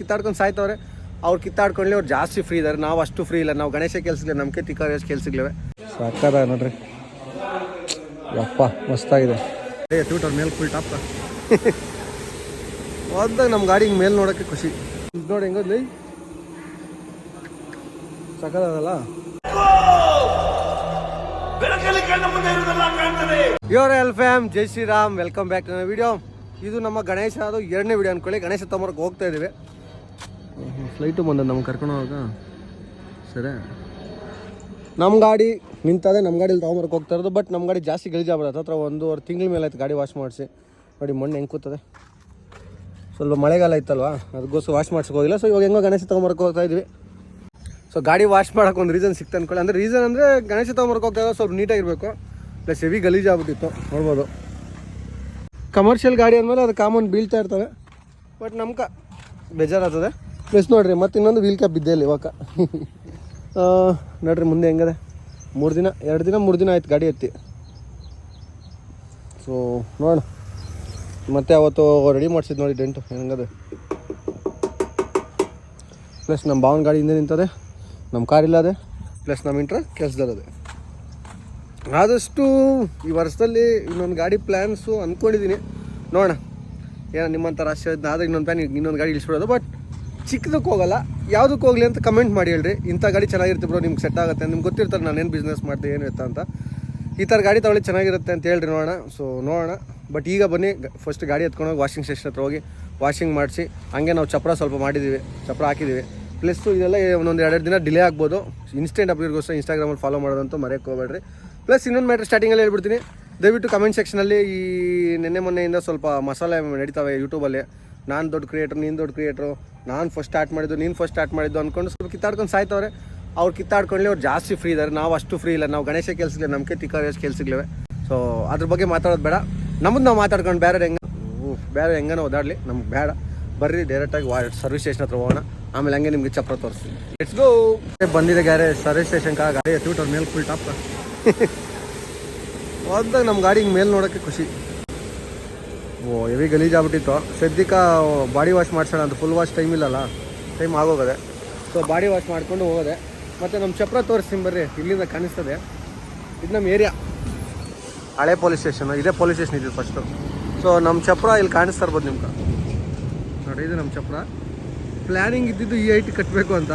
ಕಿತ್ತಾಡ್ಕೊಂಡು ಸಾಯ್ತವ್ರೆ. ಅವ್ರು ಕಿತ್ತಾಡ್ಕೊಂಡ್ಲಿ ಅವ್ರು ಜಾಸ್ತಿ ಫ್ರೀ ಇದ್ದಾರೆ ನಾವು ಅಷ್ಟು ಫ್ರೀ ಇಲ್ಲ. ನಾವು ಗಣೇಶ ಕೆಲ್ಸಗಳು ನಮಗೆ ತಿಕ್ಕ ಕೆಲ್ಸಗಳಿವೆ. ಸಾಕಾರ ನೋಡ್ರಿ. ಯಪ್ಪ, ಮಸ್ತಾಗಿದೆ. ಏ ಟ್ಯೂಟರ್ ಮೇಲೆ ಫುಲ್ ಟಾಪ್ ಹೋದಾಗ ನಮ್ಮ ಗಾಡಿ ಮೇಲೆ ನೋಡೋಕ್ಕೆ ಖುಷಿ. ನೋಡಿ, ಹೆಂಗೋದ್ಲಿ? ಸಕಲ್ಲ ಯೋರ್ ಎಲ್ ಫ್ಯಾಮ್ ಜೈ ಶ್ರೀರಾಮ್ ವೆಲ್ಕಮ್ ಬ್ಯಾಕ್ ನನ್ನ ವಿಡಿಯೋ ಇದು ನಮ್ಮ ಗಣೇಶ ಅದು ಎರಡನೇ ವಿಡಿಯೋ ಅನ್ಕೊಳ್ಳಿ. ಗಣೇಶ ತೊಂಬರಕ್ಕೆ ಹೋಗ್ತಾ ಇದ್ದೀವಿ. ಫ್ಲೈಟು ಬಂದ ನಮ್ಗೆ ಕರ್ಕೊಂಡು ಹೋಗ ಸರಿ. ನಮ್ಮ ಗಾಡಿ ನಿಂತದೆ ನಮ್ಮ ಗಾಡಿಲಿ ತೊಗೊಂಬರಕ್ಕೆ ಹೋಗ್ತಾ ಇರೋದು ಬಟ್ ನಮ್ಮ ಗಾಡಿ ಜಾಸ್ತಿ ಗಲೀಜಾಗ್ಬಿಡುತ್ತೆ ಹತ್ರ ಒಂದೂವರೆ ತಿಂಗಳ ಮೇಲೆ ಆಯ್ತು ಗಾಡಿ ವಾಶ್ ಮಾಡಿಸಿ. ನೋಡಿ, ಮಣ್ಣು ಹೆಂಗೆ ಕೂತದೆ. ಸ್ವಲ್ಪ ಮಳೆಗಾಲ ಇತ್ತಲ್ವಾ? ಅದಕ್ಕೋಸ್ಕರ ವಾಶ್ ಮಾಡ್ಸಕ್ಕೆ ಹೋಗಿಲ್ಲ. ಸೊ ಇವಾಗ ಹೆಂಗೋ ಗಣೇಶ ತೊಗೊಂಬರಕ್ಕೆ ಹೋಗ್ತಾ ಇದ್ವಿ. ಸೊ ಗಾಡಿ ವಾಶ್ ಮಾಡೋಕೆ ಒಂದು ರೀಸನ್ ಸಿಕ್ತ ಅನ್ಕೊಳ್ಳಿ. ಅಂದರೆ ರೀಸನ್ ಅಂದರೆ ಗಣೇಶ ತೊಗೊಂಬರಕ್ಕೆ ಹೋಗ್ತಾ ಇರೋ ಸ್ವಲ್ಪ ನೀಟಾಗಿರಬೇಕು ಪ್ಲಸ್ ಹೆವಿ ಗಲೀಜಾಗ್ಬಿಟ್ಟಿತ್ತು ನೋಡ್ಬೋದು. ಕಮರ್ಷಿಯಲ್ ಗಾಡಿ ಅಂದಮೇಲೆ ಅದು ಕಾಮನ್ ಬೀಳ್ತಾ ಇರ್ತವೆ ಬಟ್ ನಮ್ಗೆ ಬೇಜಾರಾಗ್ತದೆ. ಪ್ಲಸ್ ನೋಡ್ರಿ, ಮತ್ತೆ ಇನ್ನೊಂದು ವೀಲ್ ಕ್ಯಾಪ್ ಬಿದ್ದೆ ಇಲ್ಲಿ ಇವಾಗ ನೋಡ್ರಿ ಮುಂದೆ ಹೆಂಗದೆ? ಮೂರು ದಿನ, ಎರಡು ದಿನ, ಮೂರು ದಿನ ಆಯ್ತು ಗಾಡಿ ಎತ್ತಿ. ಸೊ ನೋಡೋಣ ಮತ್ತೆ ಅವತ್ತು ರೆಡಿ ಮಾಡಿಸಿದ್ದು ನೋಡಿ ಡೆಂಟು ಹೆಂಗದೆ. ಪ್ಲಸ್ ನಮ್ಮ ಭಾವನ ಗಾಡಿ ಹಿಂದೆ ನಿಂತದೆ ನಮ್ಮ ಕಾರ್ ಇಲ್ಲದೆ ಪ್ಲಸ್ ನಮ್ಮ ಇಂಟ್ರ ಕೆಲಸದಲ್ಲದೆ ಆದಷ್ಟು ಈ ವರ್ಷದಲ್ಲಿ ಇನ್ನೊಂದು ಗಾಡಿ ಪ್ಲ್ಯಾನ್ಸು ಅಂದ್ಕೊಂಡಿದ್ದೀನಿ ನೋಡೋಣ. ಏನೋ ನಿಮ್ಮಂಥ ರಾಶಿ ಆದರೆ ಇನ್ನೊಂದು ಪ್ಲ್ಯಾನ್ ಇನ್ನೊಂದು ಗಾಡಿ ಇಳಿಸ್ಬಿಡೋದು ಬಟ್ ಚಿಕ್ಕದಕ್ಕೆ ಹೋಗಲ್ಲ, ಯಾವುದಕ್ಕೆ ಹೋಗಲಿ ಅಂತ ಕಮೆಂಟ್ ಮಾಡಿ ಹೇಳ್ರಿ. ಇಂಥ ಗಾಡಿ ಚೆನ್ನಾಗಿರುತ್ತೆ ಬ್ರೋ ನಿಮ್ಗೆ ಸೆಟ್ ಆಗುತ್ತೆ. ನಿಮ್ಗೆ ಗೊತ್ತಿರ್ತಾರೆ ನಾನೇನು ಬಿಸ್ನೆಸ್ ಮಾಡ್ತೀನಿ ಏನು ಇರ್ತಾ ಅಂತ. ಈ ಥರ ಗಾಡಿ ತಗೊಳ್ಳಿ ಚೆನ್ನಾಗಿರುತ್ತೆ ಅಂತ ಹೇಳ್ರಿ, ನೋಡೋಣ. ಸೊ ನೋಡೋಣ. ಬಟ್ ಈಗ ಬನ್ನಿ ಫಸ್ಟ್ ಗಾಡಿ ಎತ್ಕೊಂಡೋಗಿ ವಾಷಿಂಗ್ ಸ್ಟೇಷನ್ ಹತ್ರ ಹೋಗಿ ವಾಷಿಂಗ್ ಮಾಡಿಸಿ, ಹಾಗೆ ನಾವು ಚಪ್ರ ಸ್ವಲ್ಪ ಮಾಡಿದ್ದೀವಿ ಚಪ್ರ ಹಾಕಿದ್ದೀವಿ ಪ್ಲಸ್ಸು ಇದೆಲ್ಲ ಒಂದೊಂದು ಎರಡೆರಡು ದಿನ ಡಿಲೇ ಆಗ್ಬೋದು. ಇನ್ಸ್ಟೆಂಟ್ ಅಪ್ಡೇಟ್ಗೋಸ್ಕರ ಇನ್ಸ್ಟಾಗ್ರಾಮಲ್ಲಿ ಫಾಲೋ ಮಾಡೋದಂತೂ ಮರೆಯೋಕ್ಕೆ ಹೋಗ್ಬೇಡ್ರಿ. ಪ್ಲಸ್ ಇನ್ನೊಂದು ಮ್ಯಾಟ್ರ್ ಸ್ಟಾರ್ಟಿಂಗಲ್ಲಿ ಹೇಳ್ಬಿಡ್ತೀನಿ. ದಯವಿಟ್ಟು ಕಮೆಂಟ್ ಸೆಕ್ಷನಲ್ಲಿ ಈ ನಿನ್ನೆ ಮೊನ್ನೆಯಿಂದ ಸ್ವಲ್ಪ ಮಸಾಲೆ ನಡೀತಾವೆ ಯೂಟ್ಯೂಬಲ್ಲಿ ನಾನು ದೊಡ್ಡ ಕ್ರಿಯೇಟ್ರು ನೀನು ದೊಡ್ಡ ಕ್ರಿಯೇಟ್ರು ನಾನು ಫಸ್ಟ್ ಸ್ಟಾರ್ಟ್ ಮಾಡಿದ್ದು, ನೀನು ಫಸ್ಟ್ ಸ್ಟಾರ್ಟ್ ಮಾಡಿದ್ದು ಅಂದ್ಕೊಂಡು ಸ್ವಲ್ಪ ಕಿತ್ತಾಡ್ಕೊಂಡು ಸಾಯ್ತವ್ರೆ. ಅವ್ರು ಕಿತ್ತಾಡ್ಕೊಂಡ್ಲಿ ಅವ್ರು ಜಾಸ್ತಿ ಫ್ರೀ ಇದ್ದಾರೆ ನಾವು ಅಷ್ಟು ಫ್ರೀ ಇಲ್ಲ. ನಾವು ಗಣೇಶ ಕೆಲಸಗಳು ನಮಗೆ ತಿಕ್ಕ ಕೆಲಸಗಳಿವೆ. ಸೊ ಅದ್ರ ಬಗ್ಗೆ ಮಾತಾಡೋದು ಬೇಡ. ನಮ್ಮದು ನಾವು ಮಾತಾಡ್ಕೊಂಡು ಬೇರೆ ಹೆಂಗೆ ಬೇರೆ ಹೆಂಗನೋ ಓದಾಡಲಿ. ನಮ್ಗೆ ಬೇಡ. ಬರ್ರಿ ಡೈರೆಕ್ಟಾಗಿ ವಾ ಸರ್ವಿಸ್ ಸ್ಟೇಷನ್ ಹತ್ರ ಹೋಗೋಣ. ಆಮೇಲೆ ಹಂಗೆ ನಿಮಗೆ ಚಪ್ರ ತೋರಿಸ್ತೀನಿ. ಇಟ್ಸ್ ಗೋ ಬಂದಿದೆ ಗಾರೆ ಸರ್ವಿಸ್ ಸ್ಟೇಷನ್ ಗಾಡಿ ಅವ್ರ ಮೇಲೆ ಫುಲ್ ಟಾಪ್ ಹೋದಾಗ ನಮ್ಮ ಗಾಡಿ ಹಿಂಗೆ ಮೇಲೆ ನೋಡೋಕ್ಕೆ ಖುಷಿ. ಓ, ಹೆವಿ ಗಲೀಜ್ ಆಗ್ಬಿಟ್ಟಿತ್ತು. ಸದ್ಯಕ್ಕೆ ಬಾಡಿ ವಾಶ್ ಮಾಡ್ಸೋಣ ಅಂತ ಫುಲ್ ವಾಶ್ ಟೈಮ್ ಇಲ್ಲಲ್ಲ? ಟೈಮ್ ಆಗೋಗದೆ. ಸೊ ಬಾಡಿ ವಾಶ್ ಮಾಡಿಕೊಂಡು ಹೋಗೋದೆ. ಮತ್ತು ನಮ್ಮ ಚಪ್ರ ತೋರಿಸ್ತೀನಿ ಬರ್ರಿ, ಇಲ್ಲಿಂದ ಕಾಣಿಸ್ತದೆ. ಇದು ನಮ್ಮ ಏರಿಯಾ ಹಳೆ ಪೊಲೀಸ್ ಸ್ಟೇಷನ್ ಇದೇ ಪೊಲೀಸ್ ಸ್ಟೇಷನ್ ಇದೆ ಫಸ್ಟು ಸೊ ನಮ್ಮ ಚಪ್ರ ಇಲ್ಲಿ ಕಾಣಿಸ್ತಾ ಇರ್ಬೋದು ನಿಮ್ಗೆ. ನೋಡಿ, ಇದು ನಮ್ಮ ಚಪ್ರ. ಪ್ಲ್ಯಾನಿಂಗ್ ಇದ್ದಿದ್ದು ಈ ಹೈಟ್ ಕಟ್ಟಬೇಕು ಅಂತ.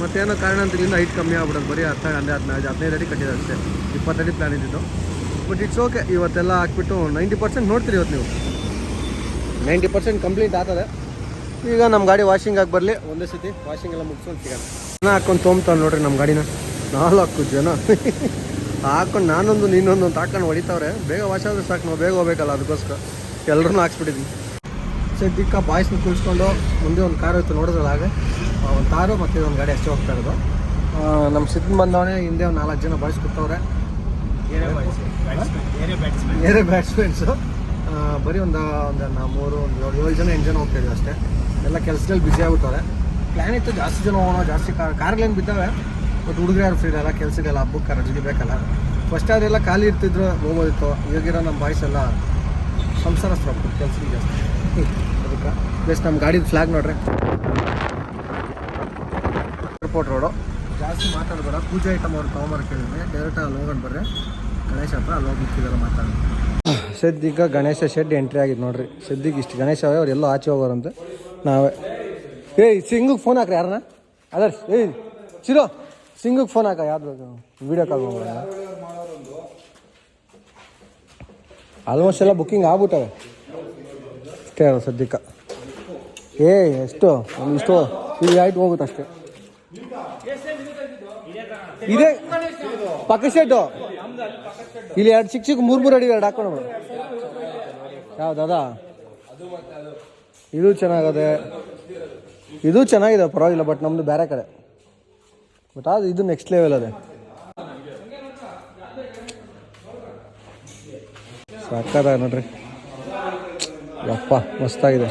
ಮತ್ತೇನೋ ಕಾರಣ ಅಂತ ಇಲ್ಲಿಂದ ಹೈಟ್ ಕಮ್ಮಿ ಆಗ್ಬಿಡೋದು. ಬರೀ ಹತ್ತು, ಹನ್ನೆರಡು, ಹದಿನೈದು ಹದಿನೈದು ಅಡಿ ಕಟ್ಟಿದೆ ಅಷ್ಟೇ. ಇಪ್ಪತ್ತಡಿ ಪ್ಲ್ಯಾನ್ ಇದ್ದಿದ್ದು. ಬಟ್ ಇಟ್ಸ್ ಓಕೆ ಇವತ್ತೆಲ್ಲ ಹಾಕ್ಬಿಟ್ಟು ನೈಂಟಿ ಪರ್ಸೆಂಟ್ ನೋಡ್ತೀರಿ ಇವತ್ತು ನೀವು. ನೈಂಟಿ ಪರ್ಸೆಂಟ್ ಕಂಪ್ಲೀಟ್ ಆಗ್ತದೆ. ಈಗ ನಮ್ಮ ಗಾಡಿ ವಾಷಿಂಗ್ ಆಗಿ ಬರಲಿ. ಒಂದೇ ಸತಿ ವಾಷಿಂಗ್ ಎಲ್ಲ ಮುಗಿಸ್ಕೊಂಡು ಸಿಗೋಣ. ಜನ ಹಾಕೊಂಡು ತೊಗೊಂತಾನೆ ನೋಡ್ರಿ ನಮ್ಮ ಗಾಡಿನ. ನಾಲ್ಕು ಜನ. ಹಾಕೊಂಡು ನಾನೊಂದು ನೀನೊಂದು ಅಂತ ಹಾಕೊಂಡು ಹೊಡಿತಾವ್ರೆ. ಬೇಗ ವಾಶ್ ಆದರೆ ಸಾಕು ನಾವು ಬೇಗ ಹೋಗ್ಬೇಕಲ್ಲ ಅದಕ್ಕೋಸ್ಕರ. ಎಲ್ಲರೂ ಹಾಕ್ಸ್ಬಿಟ್ಟಿದ್ವಿ ಸದ್ಯಕ್ಕೆ ಬಾಯ್ಸ್ನ ಕುಳಿಸ್ಕೊಂಡು ಮುಂದೆ ಒಂದು ಕಾರು ಇತ್ತು ನೋಡಿದ್ರಲ್ಲ ಹಾಗೆ? ಒಂದು ಕಾರು ಮತ್ತು ಒಂದು ಗಾಡಿ ಅಷ್ಟೇ ಹೋಗ್ತಾ ಇರೋದು. ನಮ್ಮ ಸಿದ್ಧ ಬಂದವನೇ ಹಿಂದೆ ಒಂದು ನಾಲ್ಕು ಜನ ಬಾಯ್ಸ್ ಕೂತವ್ರೆ. ಬೇರೆ ಬ್ಯಾಟ್ಸ್ಮನ್ಸು ಬರೀ ಒಂದು ಒಂದು ಮೂರು, ಒಂದು ಏಳು ಏಳು ಜನ ಎಂಟು ಜನ ಹೋಗ್ತಾ ಅಷ್ಟೇ. ಎಲ್ಲ ಕೆಲಸದಲ್ಲಿ ಬ್ಯುಸಿ ಆಗ್ಬಿಟ್ಟವ್ರೆ. ಪ್ಲ್ಯಾನ್ ಇತ್ತು ಜಾಸ್ತಿ ಜನ ಹೋಗೋಣ, ಜಾಸ್ತಿ ಕಾರ್ ಕಾರ್ಗಳೇನು ಬಿದ್ದಾವೆ ಬಟ್ ಹುಡುಗರು ಯಾರು ಫ್ರೀ ಇರಲ್ಲ, ಕೆಲಸಕ್ಕೆಲ್ಲ ಹಬ್ಬಕ್ಕೆ ರಜೆಗೆ ಬೇಕಲ್ಲ. ಫಸ್ಟ್ ಅವರೆಲ್ಲ ಖಾಲಿ ಇರ್ತಿದ್ರು, ಹೋಗೋದಿತ್ತು. ಇವಾಗಿರೋ ನಮ್ಮ ಬಾಯ್ಸ್ ಎಲ್ಲ ಸಂಸಾರಸ್ತ್ರ ಕೆಲಸಕ್ಕೆ ಜಾಸ್ತಿ. ಅದಕ್ಕೆ ಪ್ಲಸ್ ನಮ್ಮ ಗಾಡಿದ ಫ್ಲಾಗ್ ನೋಡ್ರಿ. ಏರ್ಪೋರ್ಟ್ ರೋಡು ಜಾಸ್ತಿ ಮಾತಾಡಬೇಡ. ಪೂಜೆ ಐಟಮ್ ಅವ್ರು ತೊಗೊಂಬರ್ ಕೇಳಿದ್ರೆ ಡೈರೆಕ್ಟ್ ಅಲ್ಲಿ ಹೋಗೋಣ ಬರ್ರಿ. ಗಣೇಶ ಹತ್ರ ಅಲ್ಲಿ ಹೋಗಿ ಮಾತಾಡೋಣ. ಸದ್ಯಕ್ಕೆ ಗಣೇಶ ಶೆಡ್ ಎಂಟ್ರಿ ಆಗಿದೆ ನೋಡ್ರಿ. ಸದ್ಯಕ್ಕೆ ಇಷ್ಟು ಗಣೇಶ ಅವೇ ಅವ್ರು ಎಲ್ಲೋ ಆಚೆ ಹೋಗೋರಂತೆ ನಾವೇ. ಏಯ್, ಸಿಂಗಿಗೆ ಫೋನ್ ಹಾಕ್ರಿ ಯಾರನ್ನ ಅದರ್, ಏಯ್ ಚಿರೋ ಸಿಂಗಿಗೆ ಫೋನ್ ಹಾಕ, ಯಾವ್ದು ವೀಡಿಯೋ ಕಾಲ್ ಮಾಡೋಣ. ಆಲ್ಮೋಸ್ಟ್ ಎಲ್ಲ ಬುಕ್ಕಿಂಗ್ ಆಗ್ಬಿಟ್ಟವೆ. ಅಷ್ಟೇ ಅಲ್ಲ ಸದ್ಯಕ್ಕೆ. ಏ ಎಷ್ಟು ಇಷ್ಟು ಇದು ಆಯ್ತು ಹೋಗುತ್ತೆ ಅಷ್ಟೇ ಇದೇ ಪಕ್ಕ ಶೆಡ್ಡು ಇಲ್ಲಿ ಎರಡು ಚಿಕ್ಕ ಮೂರು ಮೂರು ಅಡಿ ಎರಡು ಹಾಕೊಂಡು ಯಾವ್ದದ ಇದು ಚೆನ್ನಾಗದೆ. ಇದು ಚೆನ್ನಾಗಿದೆ, ಪರವಾಗಿಲ್ಲ ಬಟ್ ನಮ್ಮದು ಬೇರೆ ಕಡೆ. ಬಟ್ ಅದು ಇದು ನೆಕ್ಸ್ಟ್ ಲೆವೆಲ್ ಅದೇ. ಸಾಕಾದ ನೋಡ್ರಿ. ಯಪ್ಪ, ಮಸ್ತಾಗಿದೆ.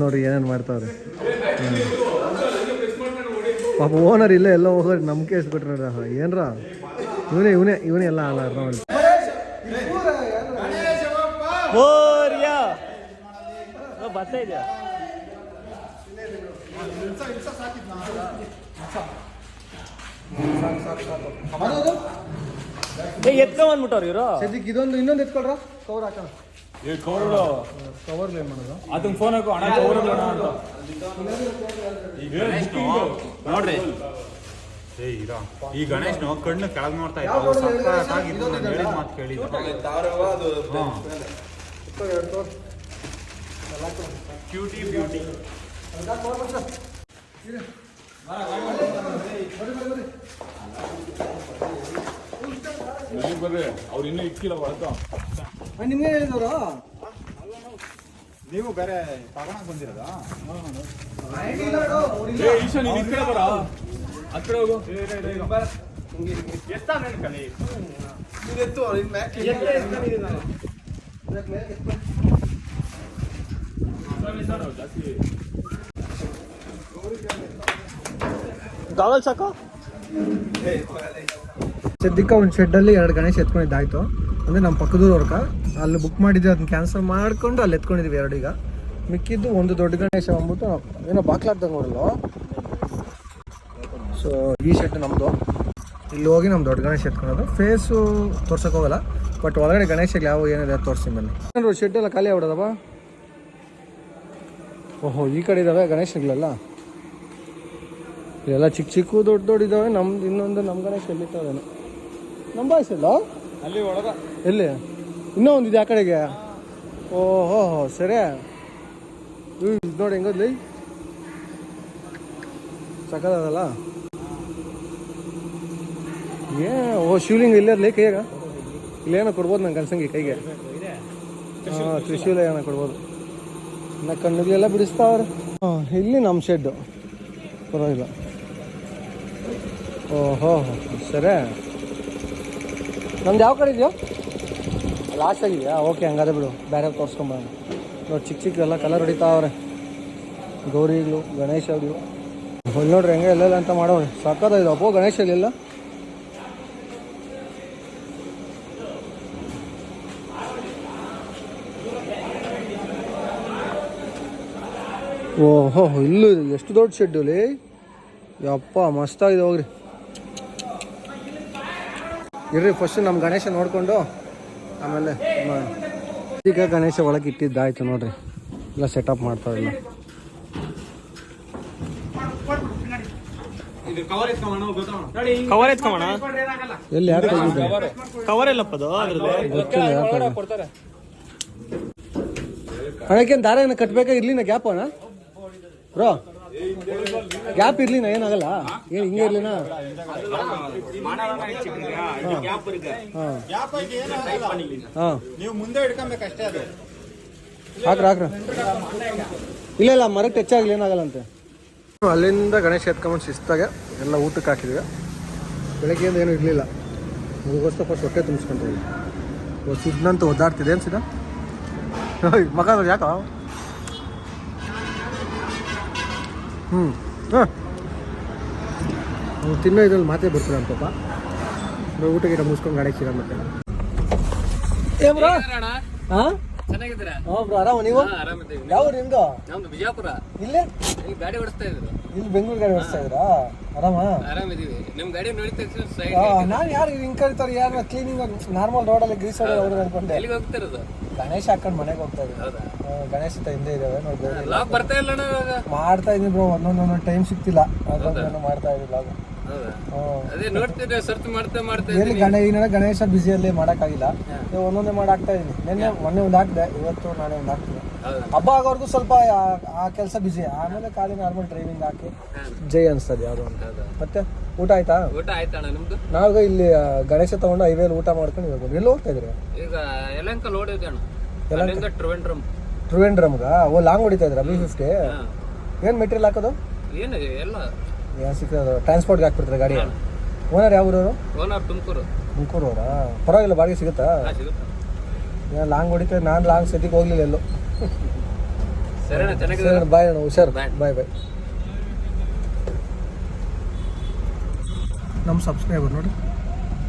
ನೋಡಿ ಏನೇನು ಮಾಡ್ತಾವ್ರಿ. ಪಾಪ ಓನರ್ ಇಲ್ಲೇ ಎಲ್ಲ ಹೋಗೋರು ನಮ್ಮ ಕೇಸ್ ಬಿಟ್ರ ಏನ್ರ? ಇವನೇ ಇವನೇ ಇವನೇ ಎಲ್ಲ ಅಲ್ಲ ನೋಡಿ ಬರ್ತಾ ಇದೆಯಾ? ಅದದು ಎತ್ಕೊಂಡ್ಬಿಟ್ಟವ್ರು ಇವರು. ಇದೊಂದು ಇನ್ನೊಂದು ಎತ್ಕೊಳ್ರ? ಕವರ್ ಹಾಕೋಣ. ಕವರ್ ಕವರ್ ಏನ್ ಮಾಡೋದು. ಅದನ್ನ ಫೋನ್ ಹಾಕು ಅಣ್ಣ ಅಂತ. ನೋಡ್ರಿ. ಏ ಇರೋ. ಈ ಗಣೇಶ್ ಕಣ್ಣು ಕೆಳಗ್ ನೋಡ್ತಾ ಇದ್ದಾರೆ ಇದ್ದ ನಾನು. ಹೇಳಿದ ಮಾತು ಕೇಳಿದ್ದು. ಕ್ಯೂಟಿ ಬ್ಯೂಟಿ ಅದಕ್ಕೆ ಕವರ್ ಮಾಡ್ಸ ಇರು. ಬರ್ರಿ, ಬರ್ರಿ, ಬರ್ರಿ. ಬರ್ರಿ ಅವ್ರು ಇನ್ನೂ ಇಕ್ಕಿಲ್ಲ ಒಳಗ ಆ, ನಿಮ್ಗೆ ಹೇಳಿದವರು ನೀವು ಬೇರೆ ತಗೊಳಕ್ ಬಂದಿರೋದಾ ಏ ಈಶಾ ನೀನು ಈ ಕಡೆ ಬರ ಆ ಕಡೆ ಹೋಗು ಗಾಗಲ್ ಸಾಕು? ಸದ್ಯಕ್ಕೆ ಒಂದು ಶೆಡ್ಡಲ್ಲಿ ಎರಡು ಗಣೇಶ ಎತ್ಕೊಂಡಿದ್ದಾಯ್ತು. ಅಂದರೆ ನಮ್ಮ ಪಕ್ಕದೂರವ್ರಕ ಅಲ್ಲಿ ಬುಕ್ ಮಾಡಿದ್ದೆ ಅದನ್ನ ಕ್ಯಾನ್ಸಲ್ ಮಾಡ್ಕೊಂಡು ಅಲ್ಲಿ ಎತ್ಕೊಂಡಿದ್ವಿ ಎರಡು ಈಗ. ಮಿಕ್ಕಿದ್ದು ಒಂದು ದೊಡ್ಡ ಗಣೇಶ ಅಂದ್ಬಿಟ್ಟು ಏನೋ ಬಾಕ್ಲಾಗ್ದಂಗೆ ನೋಡಲ್ಲ ಸೊ ಈ ಶೆಡ್ ನಮ್ಮದು ಇಲ್ಲಿ ಹೋಗಿ ನಮ್ಮ ದೊಡ್ಡ ಗಣೇಶ ಎತ್ಕೊಳ್ಳೋದು ಫೇಸು ತೋರ್ಸೋಕೆ ಹೋಗಲ್ಲ. ಬಟ್ ಒಳಗಡೆ ಗಣೇಶಗಳು ಯಾವ ಏನಿದೆ ಅದು ತೋರಿಸಿ ಬನ್ನಿ. ಶೆಡ್ ಎಲ್ಲ ಖಾಲಿ ಆಗ್ಬಿಡೋದಪ್ಪ? ಓಹೋ, ಈ ಕಡೆ ಇದ್ದಾವೆ ಗಣೇಶಗಳೆಲ್ಲ ಇವೆಲ್ಲ ಚಿಕ್ಕ ಚಿಕ್ಕ ದೊಡ್ಡ ದೊಡ್ಡ ಇದಾವೆ. ನಮ್ದು ಇನ್ನೊಂದು ನಮ್ಮ ಗಣೇಶ ಎಲ್ಲಿದ್ದಾವೇನು ನಮ್ಮ ಬಾಯ್ಸ್ ಇಲ್ಲ ಅಲ್ಲಿ ಒಳಗ. ಎಲ್ಲಿ? ಇನ್ನೂ ಇದೆ ಆ ಕಡೆಗೆ? ಓಹೋ ಹೋ ಸರಿ. ಇದು ನೋಡಿ ಹೆಂಗದ್ಲಿ ಸಕಲ್ಲ ಏ ಓ ಶಿವಲಿಂಗ ಇಲ್ಲೇ ಕೈಯಾಗ? ಇಲ್ಲೇನೋ ಕೊಡ್ಬೋದು ನಂಗೆ ಕನ್ಸಂಗಿ ಕೈಗೆ. ಹಾಂ ತ್ರಿಶೂಲ. ಏನೋ ಕೊಡ್ಬೋದು. ಇನ್ನು ಕಣ್ಣುಗಳೆಲ್ಲ ಬಿಡಿಸ್ತಾವ್ರೆ. ಹಾಂ ಇಲ್ಲಿ ನಮ್ಮ ಶೆಡ್ಡು ಪರವಾಗಿಲ್ಲ. ಓಹೋ, ಸರಿ. ನಮ್ದು ಯಾವ ಕಡೆ ಇದೆಯೋ? ಲಾಸ್ಟ್ ಆಗಿದೆಯಾ ಓಕೆ ಹಂಗಾದ್ರೆ ಬಿಡು. ಬೇರೆ ತೋರಿಸ್ಕೊಂಬ ನೋಡಿ, ಚಿಕ್ಕ ಚಿಕ್ಕ ಎಲ್ಲ ಕಲರ್ ಹೊಡಿತಾವ್ರೆ ಗೌರಿಗಳು ಗಣೇಶ ಗಣೇಶಗಳು ಹೊಲ್ ನೋಡ್ರಿ, ಹೆಂಗೆ ಎಲ್ಲೆಲ್ಲ ಅಂತ ಮಾಡೋಣ ಸಾಕಾದ ಅಪ್ಪೋ, ಗಣೇಶ ಎಲ್ಲ. ಓಹೋ, ಇಲ್ಲೂ ಎಷ್ಟು ದೊಡ್ಡ ಶೆಡ್ಯೂಲಿ ಯಪ್ಪ, ಮಸ್ತಾಗಿದೆ ಹೋಗ್ರಿ. ಇರ್ರಿ ಫಸ್ಟ್ ನಮ್ಮ ಗಣೇಶ ನೋಡಿಕೊಂಡು ಆಮೇಲೆ. ಈಗ ಗಣೇಶ ಒಳಗೆ ಇಟ್ಟಿದ್ದಾಯ್ತು ನೋಡ್ರಿ. ಎಲ್ಲ ಸೆಟಪ್ ಮಾಡ್ತಾವೆ ಇಲ್ಲ ಕವರ್ ಎತ್ಕೊಂಬಣ ಎಲ್ಲಿ ಯಾರು ತೆಗಿದ್ರು? ಕವರ್ ಗೊತ್ತಿಲ್ಲ ಯಾರು. ಕೊಡ್ತಾರೆ? ದಾರ ಏನು ಕಟ್ಬೇಕಾ? ಇರ್ಲಿನ ಗ್ಯಾಪ್ ಅಣ್ಣ. ಬ್ರೋ ಗ್ಯಾಪ್ ಇರ್ಲಿನ? ಏನಾಗಲ್ಲ? ಏನ್ ಹಿಂಗೆ ಇರ್ಲಿನ? ಇಲ್ಲ ಇಲ್ಲ, ಮರಕ್ಕೆ ಟಚ್ ಆಗಲಿ, ಏನಾಗಲ್ಲ ಅಂತೆ. ಅಲ್ಲಿಂದ ಗಣೇಶ ಎತ್ಕೊಂಬಂದು ಶಿಸ್ತಾಗೆ ಎಲ್ಲ ಊಟಕ್ಕೆ ಹಾಕಿದ್ವಿ ಬೆಳಗ್ಗೆಯಿಂದ ಏನೂ ಇರಲಿಲ್ಲ. ಅದಕ್ಕೋಸ್ಕರ ಫಸ್ಟ್ ಹೊಟ್ಟೆ ತುಂಬಿಸ್ಕೊಂತೀವಿ ಸಿದ್ನಂತೂ ಒದ್ದಾಡ್ತಿದೆ ಏನು ಸಿದ್ಧ ಮಗ ಯಾಕ? ಹ್ಞೂ ಹಾಂ. ತಿನ್ನೋ ಇದ್ರಲ್ಲಿ ಮಾತೇ ಬರ್ತೀರ ಪಾಪ ನಾವು ಊಟ ಗಿಟ ಮುಗಿಸ್ಕೊಂಡು ಗಾಡಿ ಸಿಗ ಮತ್ತೆ. ಏ ಬ್ರೋ. ಹಾಂ ಚೆನ್ನಾಗಿದ್ದೀರಾ? ಹ್ಞೂ ಬ್ರೋ ಆರಾಮ ನೀವು? ಯಾವ ನಿಮ್ದು? ನಮ್ದು ಬಿಜಾಪುರ. ಇಲ್ಲೇ? ಇಲ್ಲಿ ಗಾಡಿ ಓಡಿಸ್ತಾ ಇದ್ರು. ಇಲ್ಲಿ ಬೆಂಗಳೂರು ಗಾಡಿ ಓಡಿಸ್ತಾ ಇದ್ರಾ? ಆರಾಮ? ಆರಾಮಿದೀವಿ. ನಿಮ್ ಗಾಡಿ ನೋಡಿದ ತಕ್ಷಣ ಸೈಡ್ ನಾನು ಯಾರು ಹಿಂಗ್ ಕರಿತಾರೆ? ಯಾರು ಕ್ಲೀನಿಂಗ್ ನಾರ್ಮಲ್ ರೋಡಲ್ಲಿ ಗ್ರೀಸ್ ರೋಡ್ ಹೋದ್ರೆ ಅನ್ಕೊಂಡೆ. ಎಲ್ಲಿಗೆ ಹೋಗ್ತಿರೋದು? ಗಣೇಶ ಹಾಕೊಂಡು ಮನೆಗೆ ಹೋಗ್ತಾ ಇದ್ದೀನಿ ಹೌದಾ? ಆ, ಗಣೇಶ ಹಿಂದೆ ಇದಾವೆ ನೋಡ್ಬೋದು ಲಾಕ್ ಬರ್ತಾ ಇಲ್ಲ ಅಣ್ಣ ಇವಾಗ? ಮಾಡ್ತಾ ಇದೀನಿ ಬ್ರೋ ಒಂದೊಂದು ಒಂದೊಂದು ಟೈಮ್ ಸಿಗ್ತಿಲ್ಲ ಅದೊಂದು ಮಾಡ್ತಾ vlog. ಹೌದಾ. ಅದೇ ನೋಡ್ತಿದ್ದೆ ಸರ್ಚ್ ಮಾಡ್ತಾ ಮಾಡ್ತಾ ಎಲ್ಲಿ ಇದ್ದೀನಿ. ಗಣ ಈ ನಡುವೆ ಗಣೇಶ ಬ್ಯುಸಿಯಲ್ಲಿ ಮಾಡೋಕ್ಕಾಗಿಲ್ಲ. ಇವಾಗ ಒಂದೊಂದೇ ಮಾಡಿ ಹಾಕ್ತಾ ಇದೀನಿ ನಿನ್ನೆ ಮೊನ್ನೆ ಒಂದು ಹಾಕಿದೆ ಇವತ್ತು ನಾಳೆ ಒಂದು ಹಾಕ್ತೀನಿ. ಹಬ್ಬ ಆಗೋವರೆಗೂ ಸ್ವಲ್ಪ ಆ- ಕೆಲಸ ಬಿಸಿ ಆಮೇಲೆ ಖಾಲಿ ನಾರ್ಮಲ್ ಡ್ರೈವಿಂಗ್ ಹಾಕಿ ಜೈ ಅನ್ಸ್ತದೆ ಯಾವುದೋ ಅಂತ ಮತ್ತೆ ಊಟ ಆಯ್ತಾ? ಊಟ ಆಯ್ತಣ್ಣ ನಿಮ್ದು? ನಾವಾಗ ಇಲ್ಲಿ ಗಣೇಶ ತಗೊಂಡು ಹೈವೇಲಿ ಊಟ ಮಾಡ್ಕೊಂಡು ಇವಾಗ ಎಲ್ಲಿ ಹೋಗ್ತಾ ಇದ್ರಿ ಈಗ ಯಲಂಕ ಲೋಡ್ ಇದೆ ಅಣ್ಣ. ಅಲ್ಲಿಂದ ಟ್ರಿವೆಂಡ್ರಮ್ ಟ್ರಿವೆಂಡ್ರಮ್ಗ ಓ ಲಾಂಗ್ ಹೊಡಿತಾ ಇದ್ರ ಬಿ ಫಿಫ್ಟಿ ಏನು ಮೆಟೀರಿಯಲ್ ಹಾಕೋದು? ಏನು ಎಲ್ಲ. ಏನು ಸಿಕ್ಕೋದು ಟ್ರಾನ್ಸ್ಪೋರ್ಟ್ಗೆ ಹಾಕ್ಬಿಡ್ತಾರೆ ಗಾಡಿ? ಓನರ್ ಯಾವ ಊರವರು? ಓನರ್ ತುಮಕೂರು. ತುಮಕೂರು ಅವರಾ ಪರವಾಗಿಲ್ಲ ಬಾಡಿಗೆ ಸಿಗುತ್ತಾ? ಲಾಂಗ್ ಹೊಡಿತಾ ನಾನು ಲಾಂಗ್ ಸಿಟಿಗೆ ಹೋಗ್ಲಿಲ್ಲ ಎಲ್ಲೂ. ಸರಿ ಬಾಯ್ ಅಣ್ಣ ಹುಷಾರು. ಬಾಯ್. ಬಾಯ್ ನಮ್ಮ ಸಬ್ಸ್ಕ್ರೈಬರ್ ನೋಡಿ.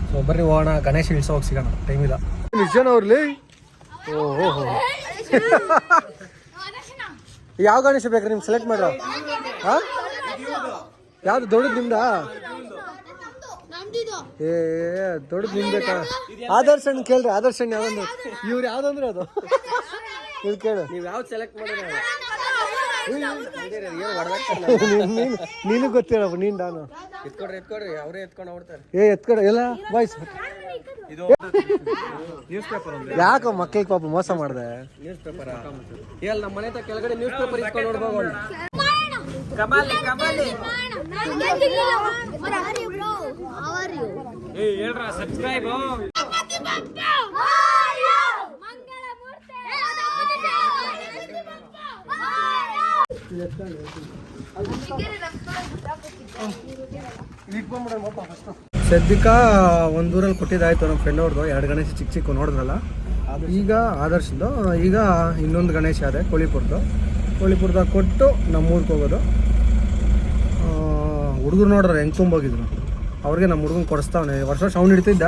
ಸೊ ಬರ್ರಿ ಹೋಗೋಣ ಗಣೇಶ ಇಳಿಸೋಗಿ ಸಿಗೋಣ. ಟೈಮ್ ಇಲ್ಲ. ನಿಜನ ಅವ್ರಲ್ಲಿ ಓ ಹೋ ಹೋ ಯಾವ ಗಣೇಶ ಬೇಕ್ರಿ ನಿಮ್ಗೆ ಸೆಲೆಕ್ಟ್ ಮಾಡ್ರ? ಹಾಂ? ಯಾವ್ದು ದೊಡ್ಡದು ನಿಮ್ದಾ? ಏ ದೊಡ್ಡದು ನಿಮ್ಬೇಕಾ ಆದರ್ಶ್ ಅಣ್ಣ ಕೇಳ್ರಿ ಆದರ್ಶ್ ಅಣ್ಣ ಯಾವ್ದು ಇವ್ರು ಯಾವ್ದಂದ್ರೆ ಅದು? ಇದು ಕೇಳು. ನೀವ್ ಯಾವ್ದು ಸೆಲೆಕ್ಟ್ ಮಾಡಿದ್ರೆ? ನೀನು ನೀನು ಗೊತ್ತಿರಪ್ಪ ನೀನು ನಾನು. ಎತ್ಕೊಡ್ರಿ ಎತ್ಕೊಡ್ರಿ ಅವರೇ ಎತ್ಕೊಂಡು ಹೋಗ್ತಾರೆ ಏ ಎತ್ಕೊಡ ಎಲ್ಲ ಬಾಯ್ಸ್. ಯಾಕೋ ಮಕ್ಕಳಿಗೆ ಪಾಪ ಮೋಸ ಮಾಡಿದೆ? ನ್ಯೂಸ್ ಪೇಪರ್ ನಮ್ಮ ಮನೆ ಕೆಳಗಡೆ ನ್ಯೂಸ್ ಪೇಪರ್ ಇಸ್ಕೊಂಡು ನೋಡ್ಬೋದು ಕಬಾಲಿ ಕಬಾಲಿ ಏ ಹೇಳ್ರ ಸಬ್ಸ್ಕ್ರೈಬ್ ಸದ್ಯಕ್ಕ ಒಂದೂರಲ್ಲಿ ಕೊಟ್ಟಿದ್ದಾಯ್ತು ನಮ್ಮ ಫ್ರೆಂಡ್ ಅವ್ರದ್ದು ಎರಡು ಗಣೇಶ ಚಿಕ್ಕ ಚಿಕ್ಕ ನೋಡಿದ್ರಲ್ಲ? ಈಗ ಆದರ್ಶದ್ದು, ಈಗ ಇನ್ನೊಂದು ಗಣೇಶ ಅದೇ ಕೋಳಿಪುರದ್ದು ಕೋಳಿಪುರದಾಗ ಕೊಟ್ಟು ನಮ್ಮ ಊರಿಗೆ ಹೋಗೋದು. ಹುಡುಗರು ನೋಡ್ರೆ ಹೆಂಗೆ ತುಂಬೋಗಿದ್ರು. ಅವ್ರಿಗೆ ನಮ್ಮ ಹುಡುಗನ ಕೊಡಿಸ್ತಾವನೆ. ವರ್ಷ ವರ್ಷ ಅವ್ನು ಹಿಡ್ತಿದ್ದ.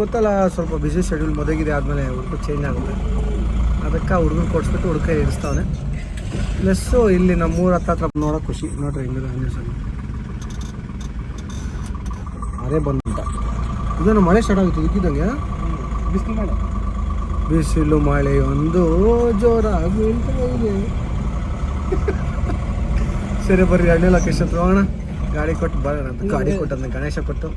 ಗೊತ್ತಲ್ಲ, ಸ್ವಲ್ಪ ಬಿಸಿ ಶೆಡ್ಯೂಲ್ ಮೊದಗಿದೆ ಆದಮೇಲೆ ಹುಡುಗ ಚೇಂಜ್ ಆಗುತ್ತೆ. ಅದಕ್ಕೆ ಹುಡುಗನ ಕೊಡಿಸ್ಬಿಟ್ಟು ಹುಡುಗ ಇಡಿಸ್ತಾವನೆ ಪ್ಲಸ್ಸು ಇಲ್ಲಿ ನಮ್ಮೂರ ಹತ್ರ ಹತ್ರ ನೋಡೋ ಖುಷಿ. ನೋಡ್ರಿ ಹಿಂಗೆ ಗಣೇಶ ಅರೇ ಬಂದ್ಬಿಟ್ಟ ಇದನ್ನು ಮಳೆ ಸ್ಟಾರ್ಟ್ ಆಗುತ್ತೆ ಇದ್ದಿದ್ದಂಗೆ? ಬಿಸಿಲು ಮಳೆ ಬಿಸಿಲು ಮಳೆ ಒಂದು ಜೋರಾಗಿ ಇದೆ ಸರಿ ಬರ್ರಿ ಎರಡನೇ ಲೊಕೇಶನ್ ತಗೋಣ ಗಾಡಿ ಕೊಟ್ಟು ಬರೋಣ ಅಂತ ಗಾಡಿ ಕೊಟ್ಟು ಅದನ್ನ ಗಣೇಶ ಕೊಟ್ಟು.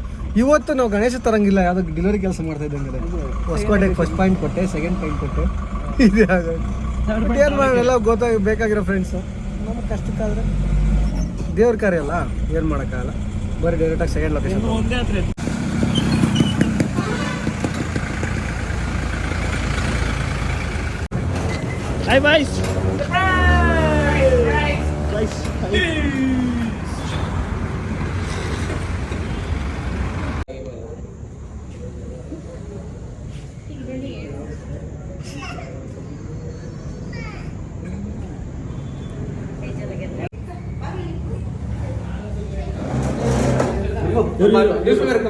ಇವತ್ತು ನಾವು ಗಣೇಶ ತರಂಗಿಲ್ಲ ಯಾವುದೋ ಡಿಲಿವರಿ ಕೆಲಸ ಮಾಡ್ತಾ ಇದ್ದಂಗೆ ಹೊಸಕೋಟೆಗೆ ಫಸ್ಟ್ ಪಾಯಿಂಟ್ ಕೊಟ್ಟೆ ಸೆಕೆಂಡ್ ಪಾಯಿಂಟ್ ಕೊಟ್ಟೆ. ಇದೇ ಆಗೋದು ಏನು ಮಾಡೋಣ ಗೊತ್ತಾಗಿ ಬೇಕಾಗಿರೋ ಫ್ರೆಂಡ್ಸು ಕಷ್ಟಕ್ಕಾದ್ರೆ ದೇವ್ರ ಕಾರ್ಯ ಅಲ್ಲ, ಏನು ಮಾಡೋಕ್ಕಾಗಲ್ಲ. ಬರೀ ಡೈರೆಕ್ಟಾಗಿ ಸೆಕೆಂಡ್ ಲೊಕೇಶನ್ ಒಂದೇ ಹತ್ರ ಹಾಯ್ ಬಾಯ್ಸ್ ನ್ಯೂಸ್ ಪೇಪರ್